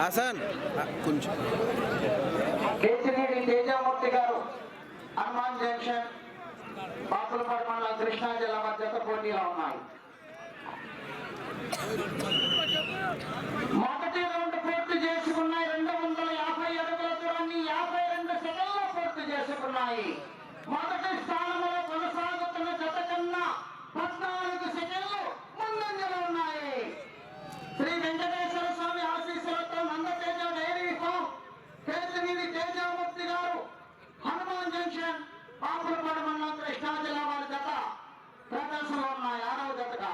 హసన్ కొంచెం. కేతినేని గారు హనుమాన్ జంక్షన్ బాపులపాడు మండలం కృష్ణా జిల్లా మధ్యత పోటీలో ఉన్నాయి మొదటి రౌండ్ పూర్తి చేసుకున్నాయి. రెండు వందల యాభై అడుగుల దూరాన్ని యాభై రెండు సెకండ్లు పూర్తి చేసుకున్నాయి. మొదటి స్థానంలో కొనసాగుతున్న జత కన్నా పద్నాలుగు సెకండ్లు ముందంజలో ఉన్నాయి శ్రీ వెంకటేశ్వర స్వామి ఆశీస్సులతో Nandateja dairy farm Ketineni Tejamurthy garu Hanuman junction Bapulapadu మండలం కృష్ణా జిల్లా వారి దత ప్రదర్శనలో ఉన్నాయి. ఆరవ జతగా.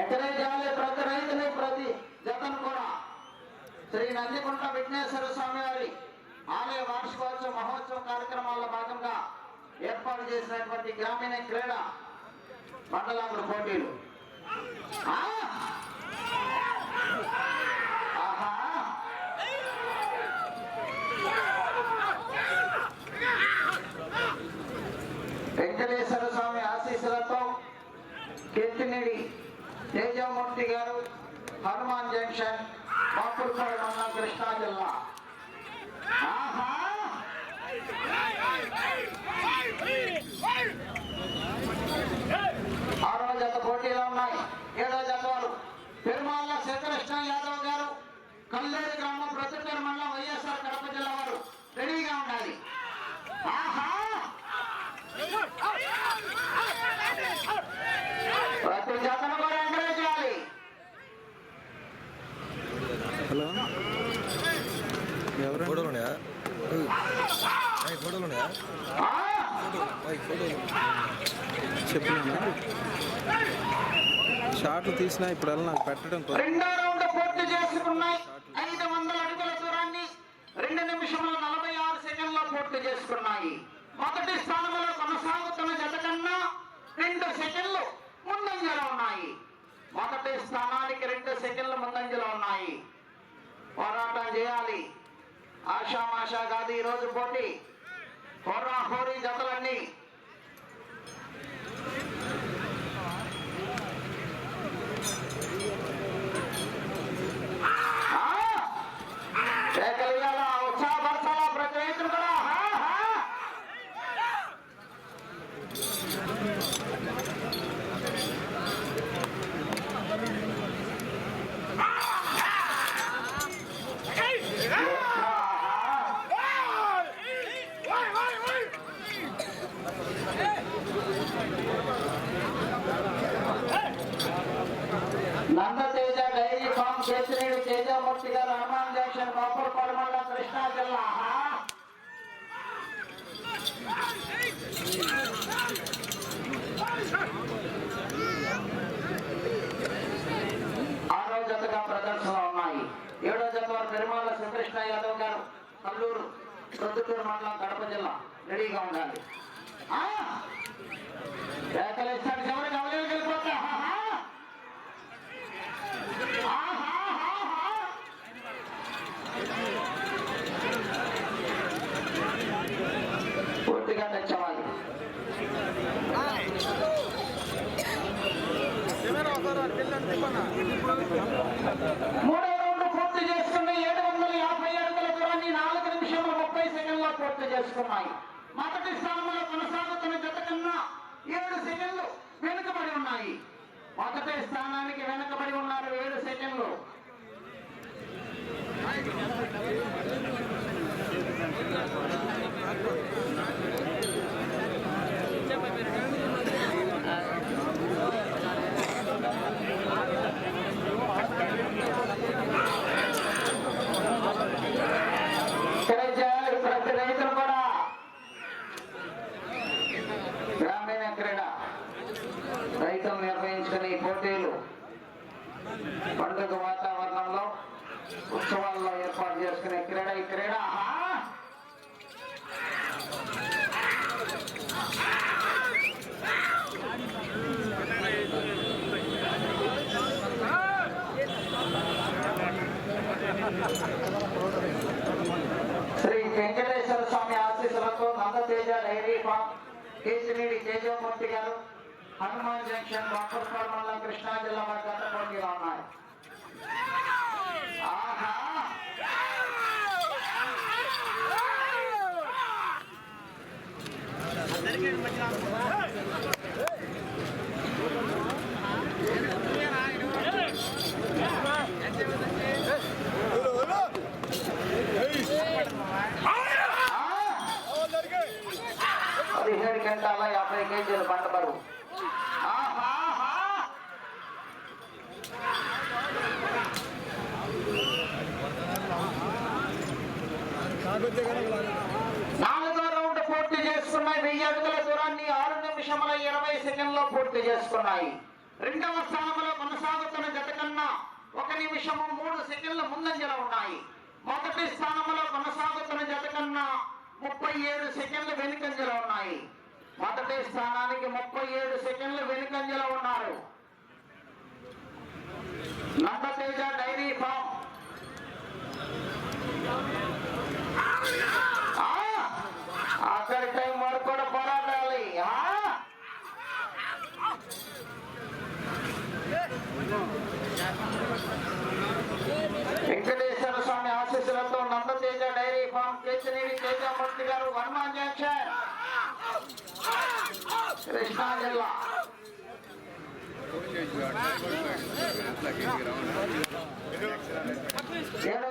ఎక్కడైతే ప్రతి రైతుని ప్రతి జతను కూడా శ్రీ నందికొండ విఘ్నేశ్వర స్వామి వారి ఆలయ వార్షికోత్సవ మహోత్సవ కార్యక్రమాల్లో భాగంగా ఏర్పాటు చేసినటువంటి గ్రామీణ క్రీడ మండలాంగుల పోటీలు వెంకటేశ్వర స్వామి ఆశీస్సులతో కీర్తినేడి తేజమూర్తి గారు హనుమాన్ జంక్షన్ బాపుల్పాడు మండలం కృష్ణా జిల్లా ఆహా! జత పోటీలో ఉన్నాయి. ఏడవ జత వారు పెరుమాళ్ళ శేఖరకృష్ణ యాదవ్ గారు కల్లూరు గ్రామం ప్రతిపేరు మండలం వైఎస్ఆర్ కడప జిల్లా వారు రెడీగా ఉండాలి. ఆహా! ప్రతి జతను కూడా ఎంకరేజ్ చేయాలి. హలో. ఎవరు? ఫోటోలు ఉన్నాయా? ఫోటోలు ఉన్నాయా? ఫోటోలు. చెప్పినా షార్ట్లు తీసినా ఇప్పుడు నాకు పెట్టడం రెండో రౌండ్ పూర్తి చేసుకున్నాయి ఐదు వందల అడుగుల దూరాన్ని రెండు నిమిషంలో నలభై ఆరు సెకండ్లో పూర్తి చేసుకున్నాయి. మొదటి స్థానంలో కొనసాగుతున్న జత కన్నా రెండు సెకండ్లు ముందంజలో ఉన్నాయి. మొదటి స్థానానికి రెండు సెకండ్లు ముందంజలో ఉన్నాయి. పోరాటం చేయాలి. ఆషామాషా కాదు ఈ రోజు పోటీ. హోరా హోరీ జతలన్నీ కేకలియాల ఉత్సాహపరచాల ప్రతి రైతులు కూడా హా, హా. నందతేజ స్వామి ఫామ్ కేసినేడు తేజమూర్తి గారు హనుమాన్ జంక్షన్ గోపురపాడు మండలం కృష్ణా జిల్లా. ఆరో జతగా ప్రదర్శన ఉన్నాయి. ఏడో జత వారు నిర్మల శ్రీకృష్ణ యాదవ్ గారు కల్లూరు ప్రొద్దుటూరు మండలం కడప జిల్లా రెడీగా ఉండాలి. ఆ! ఇస్తాడు చివరికి అవలేలు వెళ్ళిపోతా ఆహా! ఆహా! పూర్తిగా తెచ్చవాలి మూడో రౌండ్ పూర్తి చేసుకుని ఏడు వందల యాభై అడుగుల దూరాన్ని నాలుగు నిమిషముల ముప్పై సెకండ్లో పూర్తి చేసుకున్నాయి. మొదటి స్థానంలో కొనసాగుతున్న జత కన్నా ఏడు సెకండ్లు వెనుకబడి ఉన్నాయి. మొదటి స్థానానికి వెనుకబడి ఉన్నారు ఏడు సెకండ్లు ఇక్కడ చేయాలి ప్రతి రైతులు కూడా గ్రామీణ క్రీడ పండుగ వాతావరణంలో ఉత్సవాల్లో ఏర్పాటు చేసుకునే క్రీడ ఈ క్రీడ ఆహా! శ్రీ వెంకటేశ్వర స్వామి ఆశీస్సులతో Nandateja dairy farm Kesinedi Tejamurthy garu Hanuman Junction బాపూర్పాల్ మండలం కృష్ణా జిల్లా వారి గత పోటీలో ఉన్నాయి ఆహా పదిహేడు గంటల యాభై కేజీలు పంట బరువు. నాలుగో రౌండ్ పూర్తి చేసుకున్నాయి. వెయ్యి అడుగుల దూరాన్ని ఆరు నిమిషముల ఇరవై సెకండ్లో పూర్తి చేసుకున్నాయి. రెండవ స్థానంలో కొనసాగుతున్న జత కన్నా ఒక నిమిషము మూడు సెకండ్ల ముందంజలో ఉన్నాయి. మొదటి స్థానంలో కొనసాగుతున్న జత కన్నా ముప్పై ఏడు సెకండ్లు వెనుకంజలో ఉన్నాయి. మొదటి స్థానానికి ముప్పై ఏడు సెకండ్లు వెనుకంజలో ఉన్నారు. Nandateja dairy farm. అక్కడి టైం వరకు కూడా పోరాడాలి. వెంకటేశ్వర స్వామి ఆశీస్సులతో Nandateja dairy farm Kesineni Tejamurthy garu Hanuman junction Krishna జిల్లా ఏడో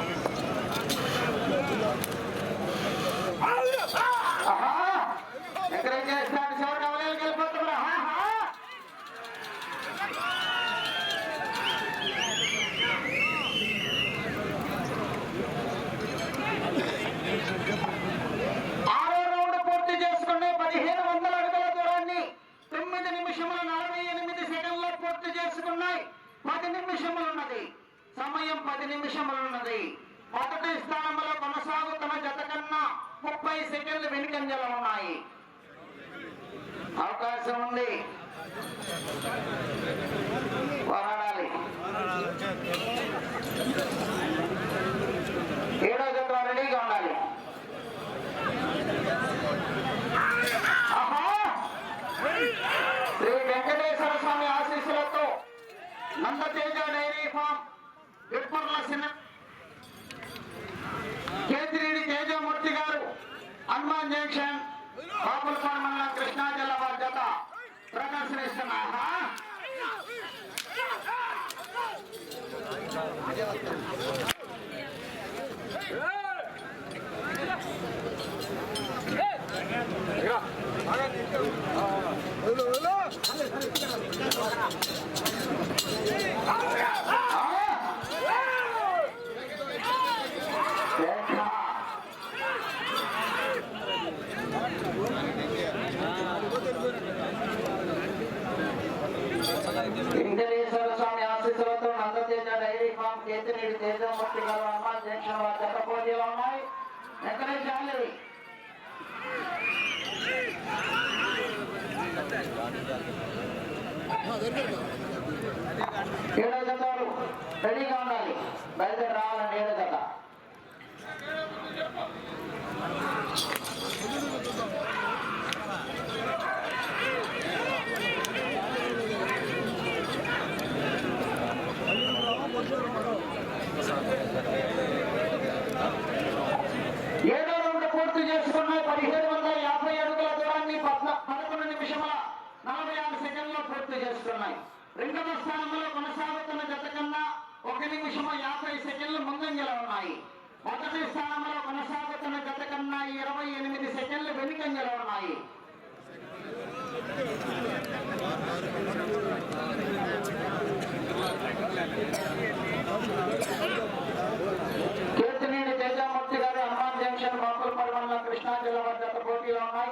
ఏడో జతలు రెడీగా ఉండాలి. బయలుదేరి రావాలండి ఏడో జత రెండవ స్థానంలో కొనసాగుతున్న జత కన్నా ఒక నిమిషం యాభై సెకండ్లు ముందంజలో ఉన్నాయి. మొదటి స్థానంలో కొనసాగుతున్న గత కన్నా ఇరవై ఎనిమిది సెకండ్లు వెనుకంజలో ఉన్నాయి. కీర్తినేని తేజామూర్తి గారు హనుమాన్ జంక్షన్ బాపులపల్లి మండలం కృష్ణా జిల్లా వద్ద పోటీలో ఉన్నాయి.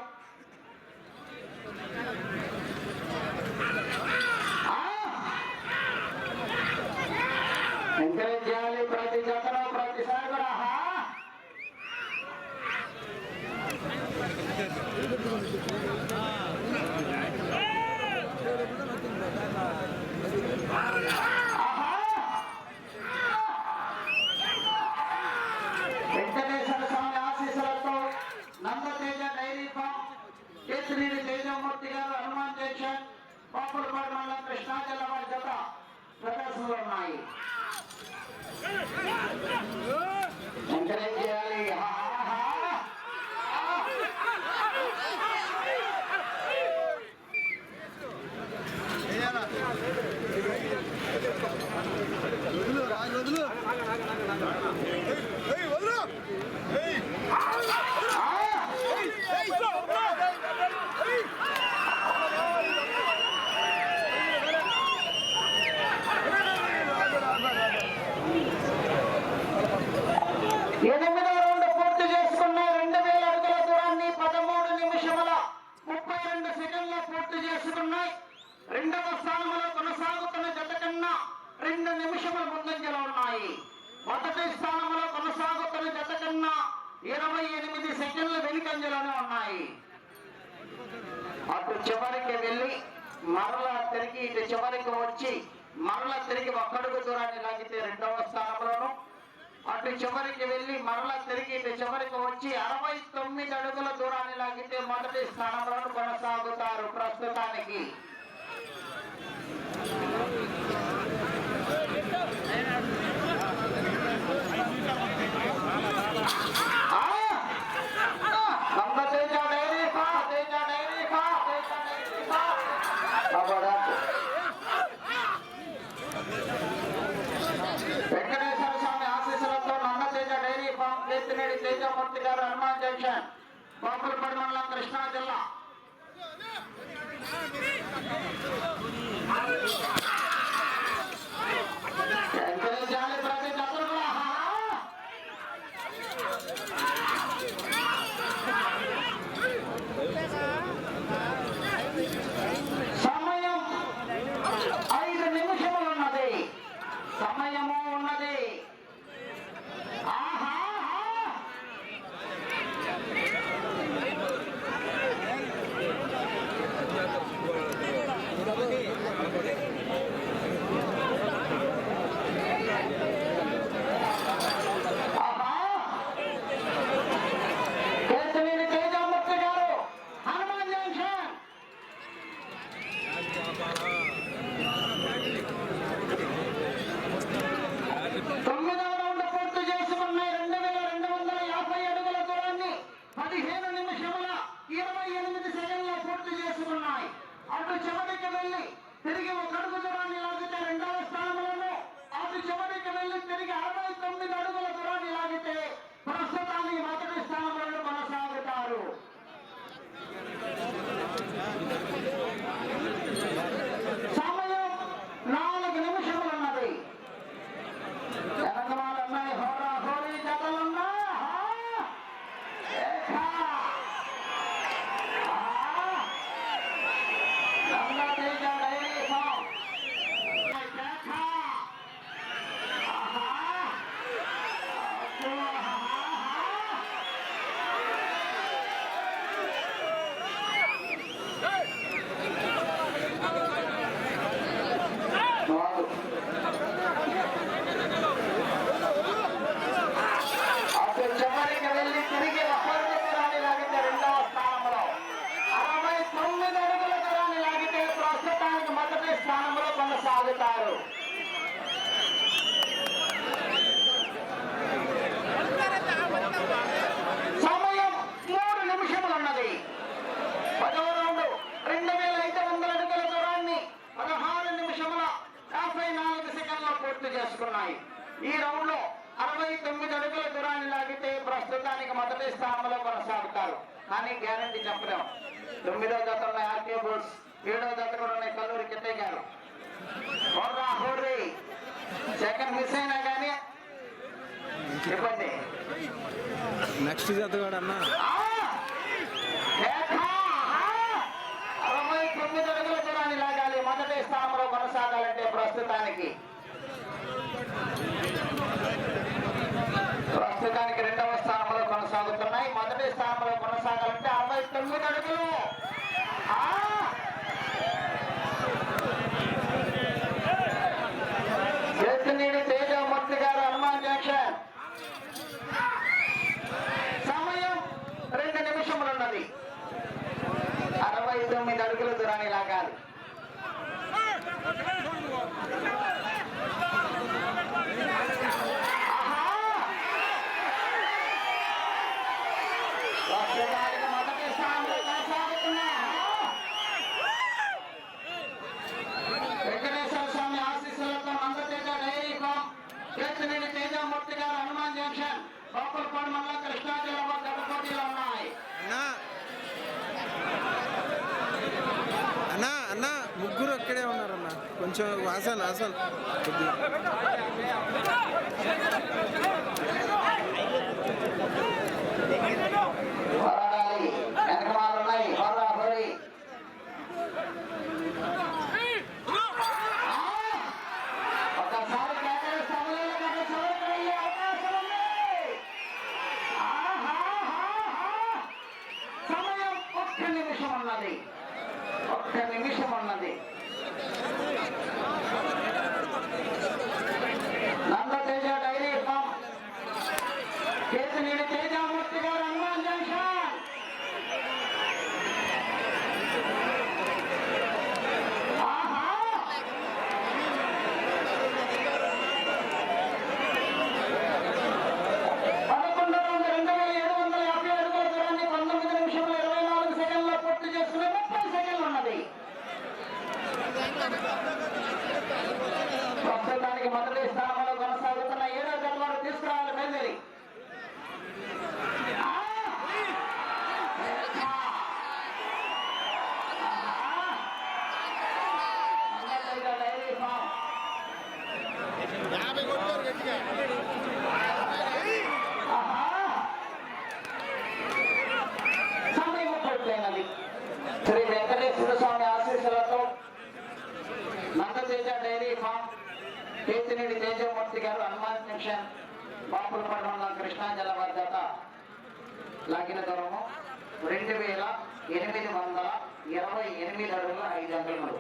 మరల తిరిగి ఒక్కడుగు దూరాన్ని లాగితే రెండవ స్థానంలోను అటు చివరికి వెళ్ళి మరల తిరిగి ఇటు చివరికి వచ్చి అరవై తొమ్మిది అడుగుల దూరాన్ని లాగితే మొదటి స్థానంలోను కొనసాగుతారు ప్రస్తుతానికి. కృష్ణమూర్తి గారు హనుమాన్ జంక్షన్ బాపులపడి మండలం కృష్ణా జిల్లా. ఆర్కే బోల్స్ ఏడో జత కూడా ఉన్నాయి కల్లూరి కిట్టయ్య గారు. హోర్రా హోర్రీ. సెకండ్ మిస్ అయినా కానీ చెప్పండి నెక్స్ట్ జత కూడా అన్న! అరవై తొమ్మిది అడుగుల దూరాన్ని లాగాలి. మొదటి స్థానంలో కొనసాగాలంటే ప్రస్తుతానికి. ప్రస్తుతానికి రెండవ స్థానంలో కొనసాగుతున్నాయి. మొదటి స్థానంలో కొనసాగాలంటే అరవై తొమ్మిది అడుగులు ఆ! చేతినీడి తేజమూర్తి గారు హనుమాన్ జంక్షన్ సమయం రెండు నిమిషములు ఉన్నది అరవై తొమ్మిది అడుగుల దూరాన్ని లాగాలి ఆహా! ప్రస్తుతానికి మొదటి స్థానంలో కొనసాగుతున్నా. వెంకటేశ్వర స్వామి ఆశీస్సులతో Nandateja dairy farm Chetineni Tejamurthy garu Hanuman Junction Gokulapadu మండలం కృష్ణా జిల్లా వారి గత పోటీలో ఉన్నాయి అన్నా అన్నా అన్నా ముగ్గురు అక్కడే ఉన్నారన్న కొంచెం ఆసన్ ఆసన్ కొద్దిగా తేజామూర్తి గారు హనుమాన్ జంక్షన్ ఆహా పదకొండు వందల రెండు వేల ఏడు వందల యాభై అడుగుల దూరాన్ని పంతొమ్మిది నిమిషముల ఇరవై నాలుగు సెకండ్లో పూర్తి చేసుకుని ముప్పై సెకండ్లు ఉన్నది ప్రస్తుతానికి మొదటి స్థానంలో కొనసాగుతున్న ఏడో జన్మను తీసుకురావాలి బయలుదేరి ఆ! ఆహా! అన్నదైన డైరీ ఫామ్. యాభై కొట్టారు గట్టిగా ఆహా! సమయం పూర్తయినది శ్రీ వెంకటేశ్వర స్వామి ఆశీస్సులతో Nandateja dairy farm Ketinedi Tejamurthy garu Hanuman Junction మండలం కృష్ణా జిల్లా వారి జత లాగిన దూరము. రెండు వేల ఎనిమిది వందల ఇరవై ఎనిమిది అడుగుల ఐదు అంగుళములు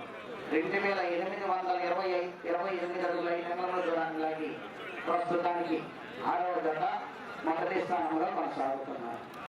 రెండు వేల ఎనిమిది వందల ఇరవై ఐదు ఇరవై ఎనిమిది అడుగుల ఐదు అంగుళముల దూరాన్ని లాగి ప్రస్తుతానికి ఆరవ జత మొదటి స్థానంలో కొనసాగుతున్నారు.